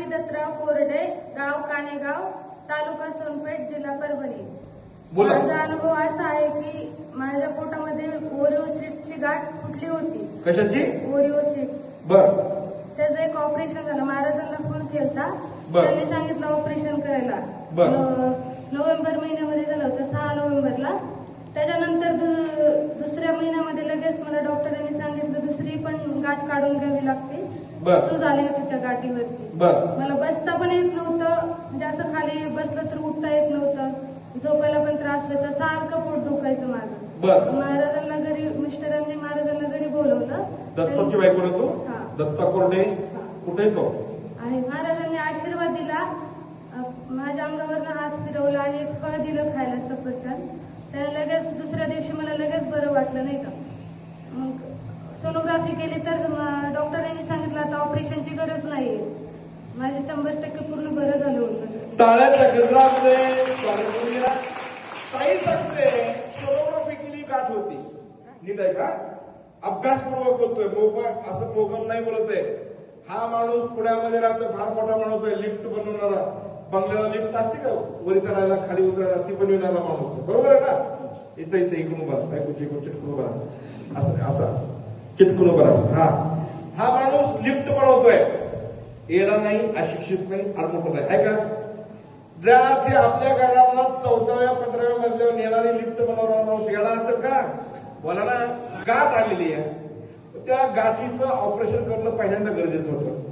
स्वाती दत्तराव कोरडे गाव काणेगाव तालुका सोनपेठ जिल्हा परभणी. बोला. माझा अनुभव असा आहे की माझ्या पोटामध्ये ओरिओ सीट्सची गाठ फुटली होती. कशाची? ओरिओ सीट्स बर. त्याचं एक ऑपरेशन झालं. महाराजांना फोन केलता. बर. त्यांनी सांगितलं ऑपरेशन करायला. बर. न- नोव्हेंबर महिन्यामध्ये झालं होतं सहा नोव्हेंबरला. त्याच्यानंतर दु- दुसऱ्या महिन्यामध्ये लगेच मला डॉक्टरांनी सांगितलं दुसरी पण गाठ काढून घ्यावी लागते. बर. आली होती त्या गाठीवरती. बर. मला बसता पण येत नव्हतं. म्हणजे असं खाली बसलं तर उठता येत नव्हतं. झोपायला पण त्रास व्हायचा. सारखं पोट दुखायचं माझं. बर. महाराजांना घरी मिस्टरांनी महाराजांना घरी बोलवलं. दत्ताची बायको ना तू? हा. दत्ता कोरडे? कुठे आहे तो? आणि महाराजांनी आशीर्वाद दिला. अ, माझ्या अंगावरनं हात फिरवला आणि एक फळ दिलं खायला सफरचंद. त्याने लगेच दुसऱ्या दिवशी मला लगेच बरं वाटलं नाही का? मग सोनोग्राफी केली तर म- डॉक्टरांनी सांगितलं आता ऑपरेशनची गरज नाही माझे शंभर टक्के पूर्ण बरं झालं होतं. टाळ्या टाकत स्वागत करूया. ताई सांगते सोनोग्राफी गाठ होती. नीट आहे का? अभ्यासपूर्वक बोलतोय मोबाईल असं प्रोग्राम नाही बोलत आहे. हा माणूस पुण्यामध्ये राहतो फार मोठा माणूस आहे लिफ्ट बनवणारा. बंगल्याला लिफ्ट असते का? वरी चढायला खाली उतरायला ती येणारा माणूस आहे. बरोबर आहे ना? इथं इथं इकडून उभा बायकोची इकडून चिटकून उभा असं असं असं. चिटकून उभा हा. हा माणूस लिफ्ट बनवतोय. येणा नाही अशिक्षित नाही अडमोठ नाही आहे का? ज्या अर्थी आपल्या घराला चौदाव्या पंधराव्या मजल्यावर नेणारी लिफ्ट बनवणार माणूस येणार असेल का? बोला ना गाठ आलेली आहे. त्या गाठीचं ऑपरेशन करणं पहिल्यांदा गरजेचं होतं.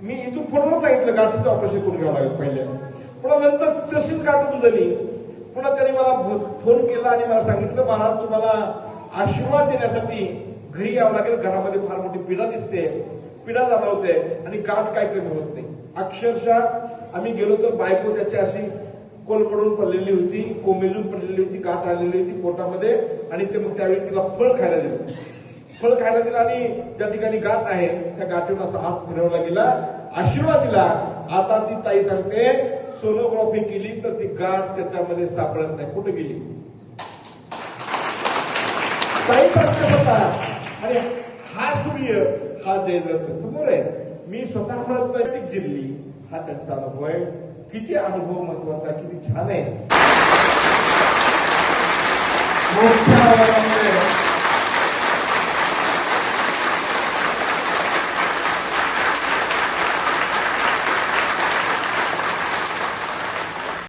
मी इथून पुन्हा सांगितलं गाठीचं ऑपरेशन करून घ्यावं लागेल पहिल्या पुन्हा नंतर तशीच गाठ उजळली पुन्हा त्याने मला भ- फोन केला आणि मला सांगितलं महाराज तुम्हाला आशीर्वाद देण्यासाठी घरी यावं लागेल. घरामध्ये फार मोठी पीडा दिसते. पीडा जाणवते आणि गाठ काय कमी होत नाही. अक्षरशः आम्ही गेलो तर बायको त्याची अशी कोल पडून पडलेली होती कोमेजून पडलेली होती गाठ आलेली होती पोटामध्ये आणि ते मग त्यावेळी तिला फळ खायला दिलं. फळ खायला दिलं आणि त्या ठिकाणी गाठ आहे त्या गाठीवर असा हात फिरवला गेला. आशीर्वाद दिला. आता ती ताई सांगते सोनोग्राफी केली तर ती गाठ त्याच्यामध्ये सापडत नाही. कुठे गेली? ताई सांगते स्वतः आणि हा सूर्य हा जयद्रथ समोर आहे मी स्वतः म्हणत नाही की जिरली हा त्यांचा अनुभव आहे किती अनुभव महत्त्वाचा किती छान आहे मोठ्या आवाजामध्ये